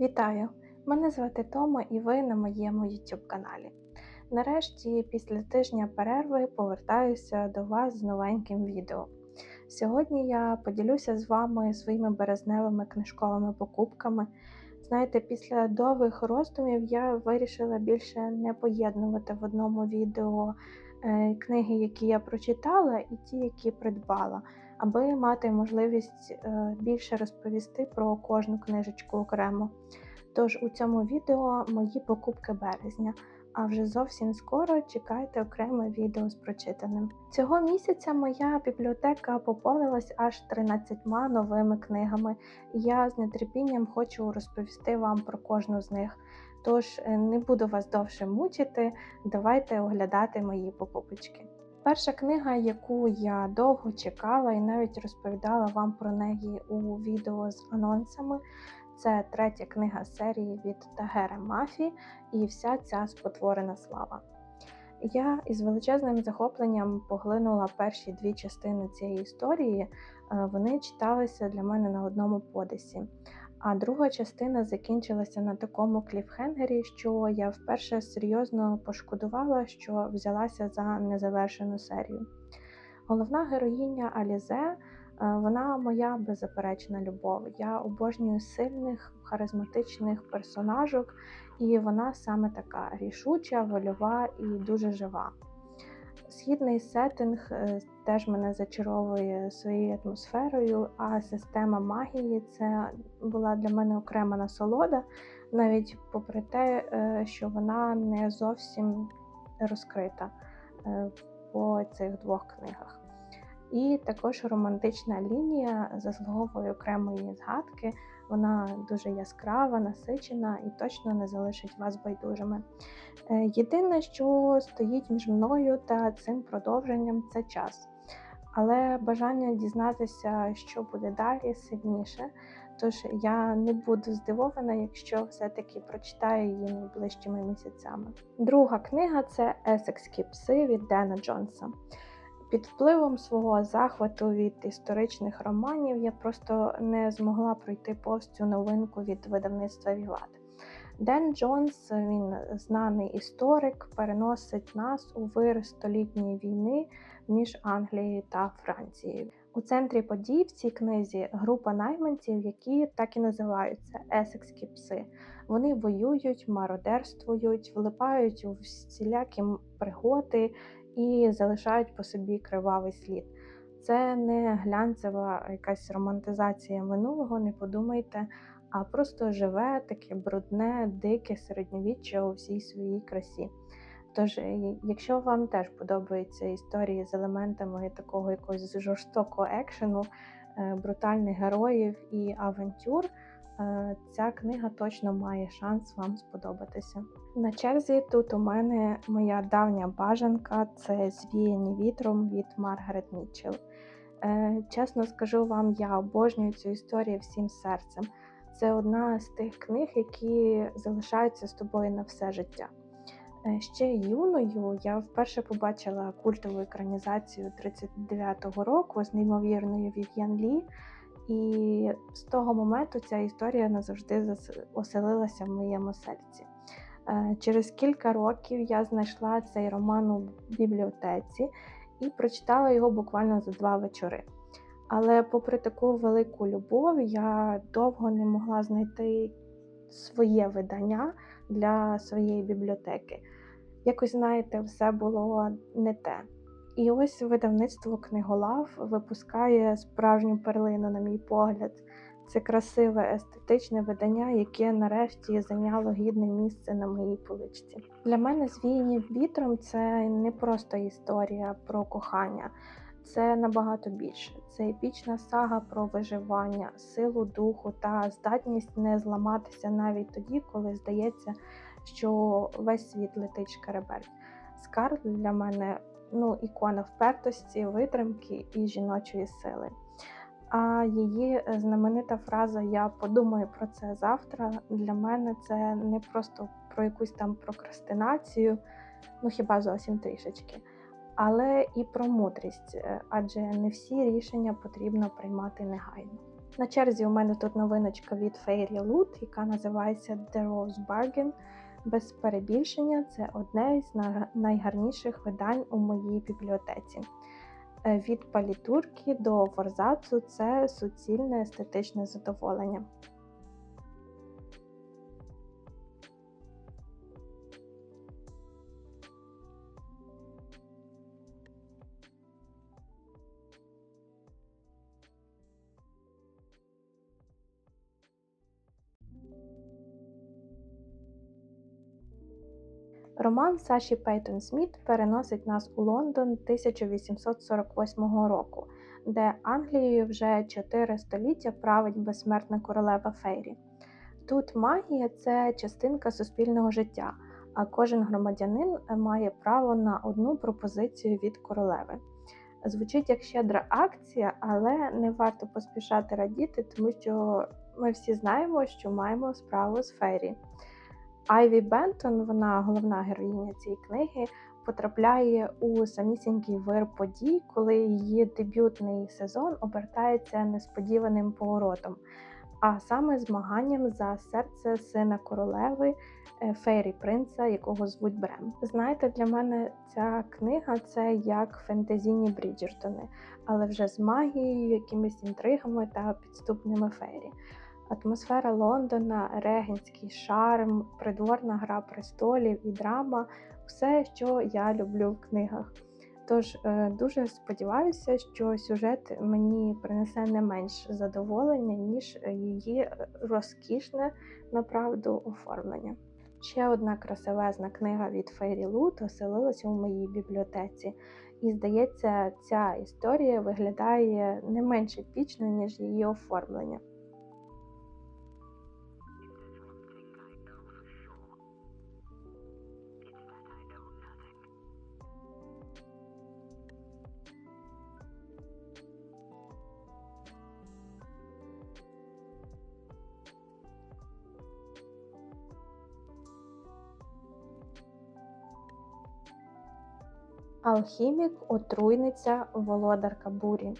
Вітаю! Мене звати Тома і ви на моєму YouTube каналі. Нарешті, після тижня перерви, повертаюся до вас з новеньким відео. Сьогодні я поділюся з вами своїми березневими книжковими покупками. Знаєте, після довгих роздумів я вирішила більше не поєднувати в одному відео е, книги, які я прочитала, і ті, які придбала, аби мати можливість е, більше розповісти про кожну книжечку окремо. Тож у цьому відео мої покупки березня. А вже зовсім скоро чекайте окреме відео з прочитаним. Цього місяця моя бібліотека поповнилась аж 13 новими книгами. Я з нетерпінням хочу розповісти вам про кожну з них. Тож е, не буду вас довше мучити, давайте оглядати мої покупочки. Перша книга, яку я довго чекала і навіть розповідала вам про неї у відео з анонсами, це третя книга серії від Тагера Мафі і вся ця спотворена слава. Я із величезним захопленням поглинула перші дві частини цієї історії. Е, вони читалися для мене на одному подисі. А друга частина закінчилася на такому кліфхенгері, що я вперше серйозно пошкодувала, що взялася за незавершену серію. Головна героїня Алізе Е, вона моя беззаперечна любов. Я обожнюю сильних, харизматичних персонажок, і вона саме така рішуча, вольова і дуже жива. Східний сеттинг е, теж мене зачаровує своєю атмосферою, а система магії це була для мене окрема насолода, навіть попри те, е, що вона не зовсім розкрита по цих двох книгах. І також романтична лінія заслуговує окремої згадки. Вона дуже яскрава, насичена і точно не залишить вас байдужими. Е, єдине, що стоїть між мною та цим продовженням, це час. Але бажання дізнатися, що буде далі, сильніше. Тож я не буду здивована, якщо все-таки прочитаю її найближчими місяцями. Друга книга це Есекські пси від Дена Джонса. Під впливом свого захвату від історичних романів я просто не змогла пройти повз цю новинку від видавництва Віват. Ден Джонс, він знаний історик, переносить нас у вир столітньої війни між Англією та Францією. У центрі подій в цій книзі група найманців, які так і називаються есекські пси. Вони воюють, мародерствують, влипають у всілякі пригоди і залишають по собі кривавий слід. Це не глянцева якась романтизація минулого, не подумайте, а просто живе, таке брудне, дике середньовіччя у всій своїй красі. Тож, е, якщо вам теж подобаються історії з елементами такого якогось жорстокого екшену, е, брутальних героїв і авантюр. Е, ця книга точно має шанс вам сподобатися. На черзі тут у мене моя давня бажанка це звіяні вітром від Маргарет Мітчелл. Е, чесно скажу вам, я обожнюю цю історію всім серцем. Це одна з тих книг, які залишаються з тобою на все життя. Е, ще юною я вперше побачила культову екранізацію 39-го року з неймовірною Вів'ян Лі. І з того моменту ця історія назавжди оселилася в моєму серці. Е, через кілька років я знайшла цей роман у бібліотеці і прочитала його буквально за два вечори. Але, попри таку велику любов, я довго не могла знайти своє видання для своєї бібліотеки. Якось, знаєте, все було не те. І ось видавництво книголав випускає справжню перлину, на мій погляд. Це красиве естетичне видання, яке нарешті зайняло гідне місце на моїй поличці. Для мене звіяні вітром це не просто історія про кохання, це набагато більше. Це епічна сага про виживання, силу духу та здатність не зламатися навіть тоді, коли здається, що весь світ летить шкеребель. Скарб для мене ну, ікона впертості, витримки і жіночої сили. А її е, знаменита фраза Я подумаю про це завтра. Для мене це не просто про якусь там прокрастинацію, ну хіба зовсім трішечки, але і про мудрість, е, адже не всі рішення потрібно приймати негайно. На черзі у мене тут новиночка від Fairy Loot, яка називається The Rose Bargain. Без перебільшення, це одне з найгарніших видань у моїй бібліотеці. Е, від палітурки до форзацу це суцільне естетичне задоволення. Роман Саші Пейтон Сміт переносить нас у Лондон 1848 року, де Англією вже чотири століття править безсмертна королева Фейрі. Тут магія це частинка суспільного життя, а кожен громадянин має право на одну пропозицію від королеви. Звучить як щедра акція, але не варто поспішати радіти, тому що ми всі знаємо, що маємо справу з Фейрі. Айві Бентон, вона головна героїня цієї книги, потрапляє у самісінький вир подій, коли її дебютний сезон обертається несподіваним поворотом, а саме змаганням за серце сина королеви е, Фейрі Принца, якого звуть Брем. Знаєте, для мене ця книга це як фентезійні Бріджертони, але вже з магією, якимись інтригами та підступними фейрі атмосфера Лондона, регенський шарм, придворна гра престолів і драма все, що я люблю в книгах. Тож е, дуже сподіваюся, що сюжет мені принесе не менш задоволення, ніж її розкішне направду оформлення. Ще одна красивезна книга від Фейрі Лут оселилася у моїй бібліотеці, і здається, ця історія виглядає не менш епічно, ніж її оформлення. Алхімік, отруйниця, володарка бурі.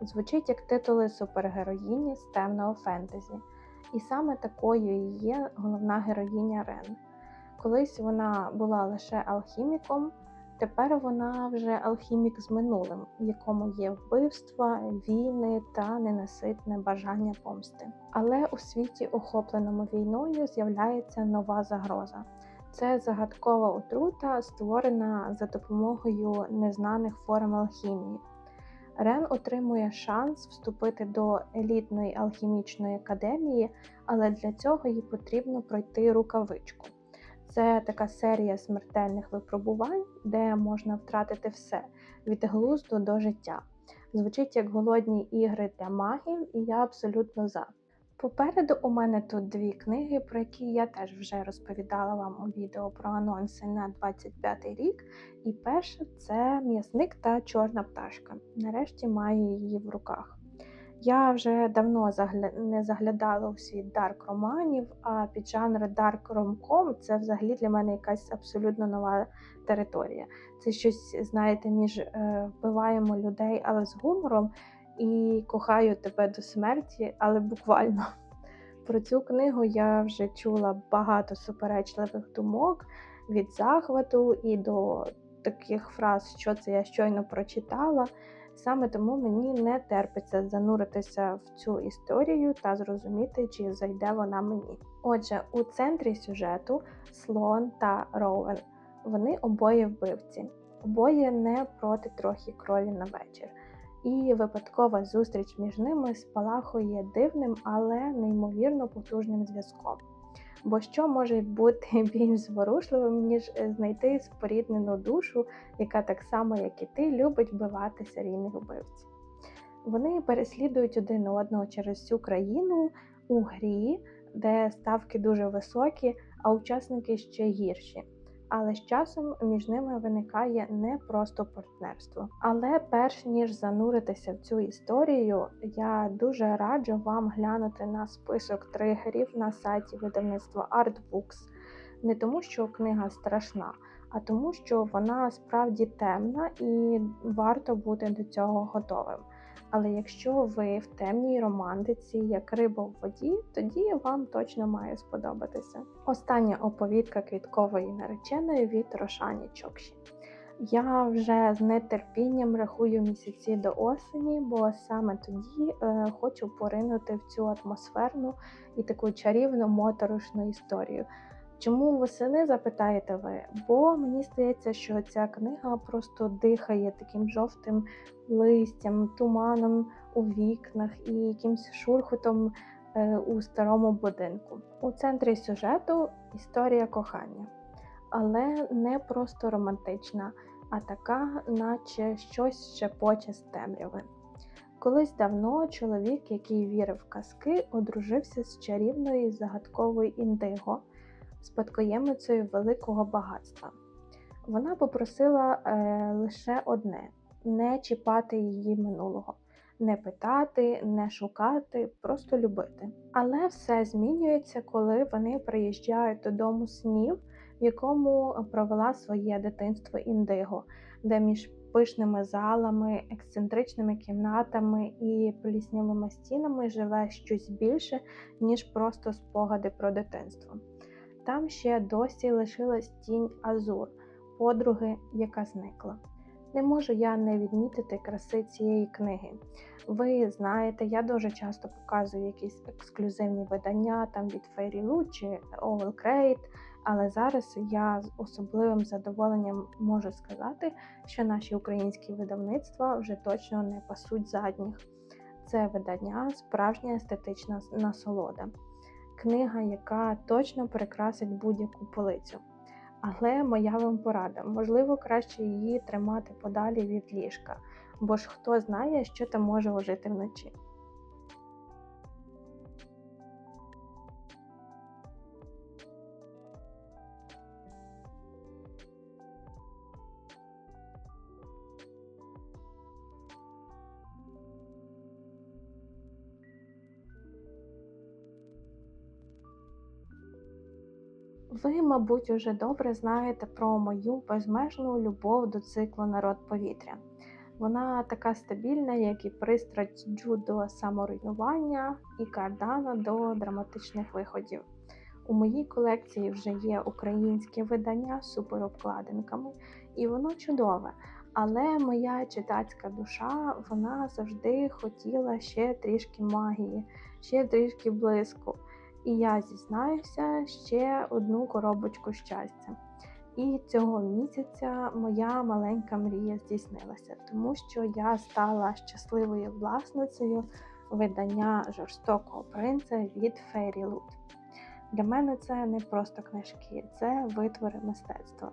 Звучить як титули супергероїні з темного фентезі. І саме такою і є головна героїня Рен. Колись вона була лише алхіміком, тепер вона вже алхімік з минулим, в якому є вбивства, війни та ненаситне бажання помсти. Але у світі, охопленому війною, з'являється нова загроза. Це загадкова отрута, створена за допомогою незнаних форм алхімії. Рен отримує шанс вступити до елітної алхімічної академії, але для цього їй потрібно пройти рукавичку. Це така серія смертельних випробувань, де можна втратити все від глузду до життя. Звучить як голодні ігри для магів, і я абсолютно за. Попереду у мене тут дві книги, про які я теж вже розповідала вам у відео про анонси на 25 рік. І перша це м'ясник та чорна пташка. Нарешті маю її в руках. Я вже давно не заглядала у світ дарк романів, а під жанр дарк ромком це взагалі для мене якась абсолютно нова територія. Це щось, знаєте, між е, вбиваємо людей, але з гумором і кохаю тебе до смерті, але буквально. Про цю книгу я вже чула багато суперечливих думок від захвату і до таких фраз, що це я щойно прочитала. Саме тому мені не терпиться зануритися в цю історію та зрозуміти, чи зайде вона мені. Отже, у центрі сюжету Слон та Роуен. Вони обоє вбивці, обоє не проти трохи крові на вечір і випадкова зустріч між ними спалахує дивним, але неймовірно потужним зв'язком. Бо що може бути більш зворушливим, ніж знайти споріднену душу, яка так само, як і ти, любить вбивати серійних вбивців? Вони переслідують один одного через всю країну у грі, де ставки дуже високі, а учасники ще гірші але з часом між ними виникає не просто партнерство. Але перш ніж зануритися в цю історію, я дуже раджу вам глянути на список тригерів на сайті видавництва Artbooks. Не тому, що книга страшна, а тому, що вона справді темна і варто бути до цього готовим. Але якщо ви в темній романтиці, як риба в воді, тоді вам точно має сподобатися. Остання оповідка квіткової нареченої від Рошані Чокші. Я вже з нетерпінням рахую місяці до осені, бо саме тоді е, хочу поринути в цю атмосферну і таку чарівну моторошну історію. Чому восени запитаєте ви? Бо мені здається, що ця книга просто дихає таким жовтим листям, туманом у вікнах і якимсь шурхотом е, у старому будинку. У центрі сюжету історія кохання, але не просто романтична, а така, наче щось шепоче з темряви. Колись давно чоловік, який вірив в казки, одружився з чарівною загадковою індиго спадкоємицею великого багатства. Вона попросила е, лише одне не чіпати її минулого, не питати, не шукати, просто любити. Але все змінюється, коли вони приїжджають додому снів, в якому провела своє дитинство індиго, де між пишними залами, ексцентричними кімнатами і пліснявими стінами живе щось більше, ніж просто спогади про дитинство. Там ще досі лишилась тінь Азур, подруги, яка зникла. Не можу я не відмітити краси цієї книги. Ви знаєте, я дуже часто показую якісь ексклюзивні видання там від Fairy чи Owl Crate, але зараз я з особливим задоволенням можу сказати, що наші українські видавництва вже точно не пасуть задніх. Це видання справжня естетична насолода книга, яка точно прикрасить будь-яку полицю. Але моя вам порада, можливо, краще її тримати подалі від ліжка, бо ж хто знає, що там може ожити вночі. Ви, мабуть, уже добре знаєте про мою безмежну любов до циклу народ повітря. Вона така стабільна, як і пристрасть Джу до саморуйнування і кардана до драматичних виходів. У моїй колекції вже є українське видання з суперобкладинками, і воно чудове. Але моя читацька душа вона завжди хотіла ще трішки магії, ще трішки блиску. І я зізнаюся ще одну коробочку щастя. І цього місяця моя маленька мрія здійснилася, тому що я стала щасливою власницею видання жорстокого принца від Фейрі Лут. Для мене це не просто книжки, це витвори мистецтва.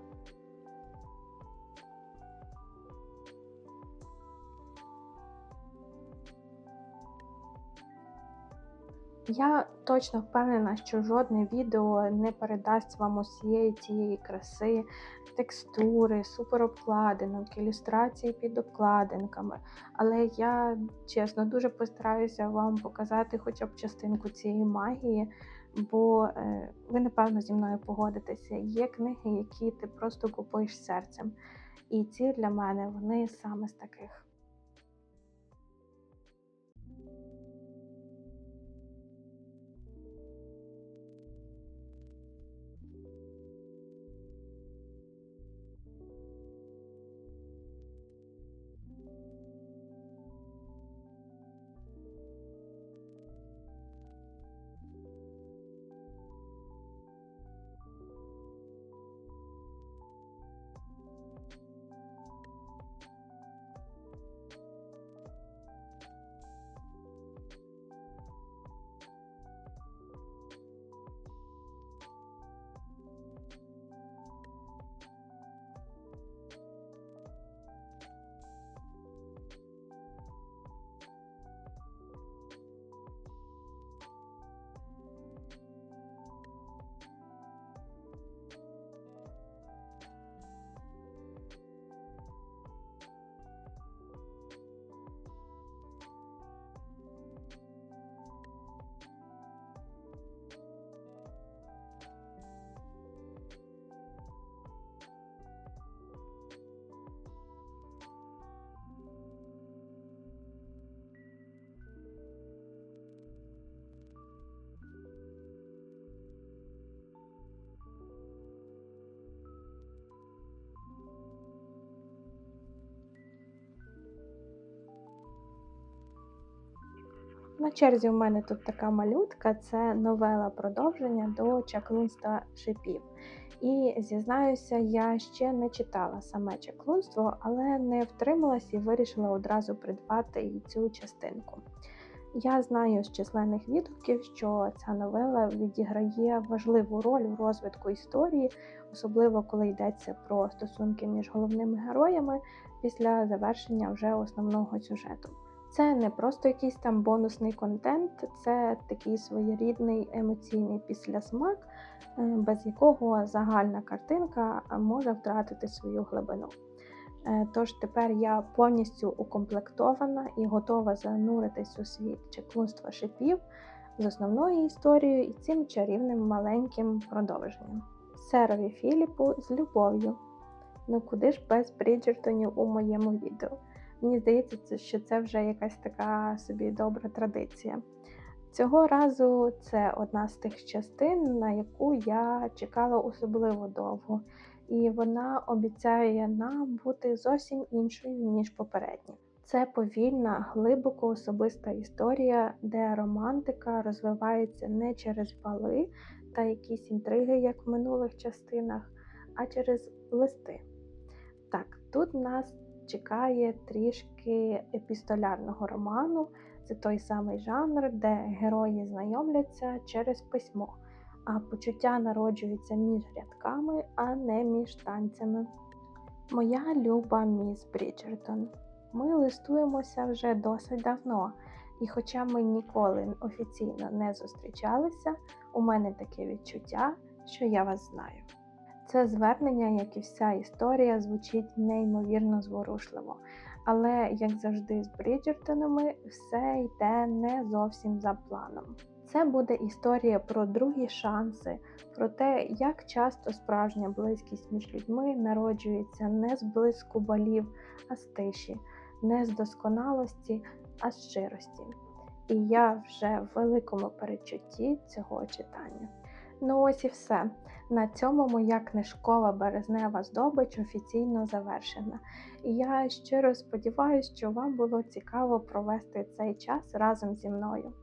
Я точно впевнена, що жодне відео не передасть вам усієї цієї краси, текстури, суперобкладинок, ілюстрації під обкладинками. Але я чесно дуже постараюся вам показати хоча б частинку цієї магії, бо е, ви, напевно, зі мною погодитеся. Є книги, які ти просто купуєш серцем. І ці для мене вони саме з таких. На черзі у мене тут така малютка це новела продовження до чаклунства шипів. І зізнаюся, я ще не читала саме чаклунство, але не втрималась і вирішила одразу придбати і цю частинку. Я знаю з численних відгуків, що ця новела відіграє важливу роль у розвитку історії, особливо коли йдеться про стосунки між головними героями після завершення вже основного сюжету. Це не просто якийсь там бонусний контент, це такий своєрідний емоційний післясмак, е, без якого загальна картинка може втратити свою глибину. Е, тож тепер я повністю укомплектована і готова зануритись у світ чеклунства шипів з основною історією і цим чарівним маленьким продовженням. Серові Філіпу з любов'ю. Ну куди ж без Бріджертонів у моєму відео? Мені здається, що це вже якась така собі добра традиція. Цього разу це одна з тих частин, на яку я чекала особливо довго, і вона обіцяє нам бути зовсім іншою, ніж попередні. Це повільна, глибоко особиста історія, де романтика розвивається не через бали та якісь інтриги, як в минулих частинах, а через листи. Так, тут нас чекає трішки епістолярного роману. Це той самий жанр, де герої знайомляться через письмо, а почуття народжуються між рядками, а не між танцями. Моя люба міс Бріджертон. Ми листуємося вже досить давно, і хоча ми ніколи офіційно не зустрічалися, у мене таке відчуття, що я вас знаю. Це звернення, як і вся історія, звучить неймовірно зворушливо. Але, як завжди, з Бріджертонами все йде не зовсім за планом. Це буде історія про другі шанси, про те, як часто справжня близькість між людьми народжується не з блиску балів, а з тиші, не з досконалості, а з щирості. І я вже в великому передчутті цього читання. Ну ось і все. На цьому моя книжкова березнева здобич офіційно завершена. І я щиро сподіваюся, що вам було цікаво провести цей час разом зі мною.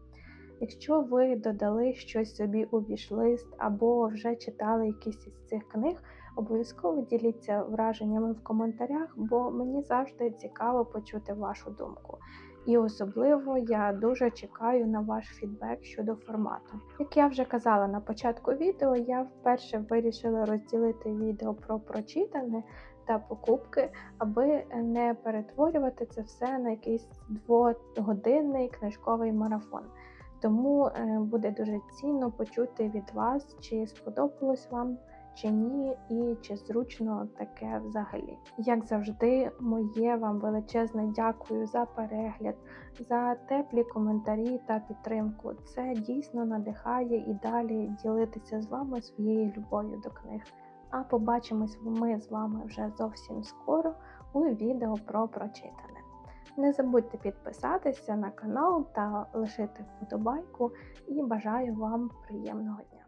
Якщо ви додали щось собі у вішлист або вже читали якісь із цих книг, обов'язково діліться враженнями в коментарях, бо мені завжди цікаво почути вашу думку. І особливо я дуже чекаю на ваш фідбек щодо формату. Як я вже казала на початку відео, я вперше вирішила розділити відео про прочитане та покупки, аби не перетворювати це все на якийсь двогодинний книжковий марафон. Тому е, буде дуже цінно почути від вас, чи сподобалось вам чи ні, і чи зручно таке взагалі. Як завжди, моє вам величезне дякую за перегляд, за теплі коментарі та підтримку. Це дійсно надихає і далі ділитися з вами своєю любов'ю до книг. А побачимось ми з вами вже зовсім скоро у відео про прочитане. Не забудьте підписатися на канал та лишити вподобайку і бажаю вам приємного дня!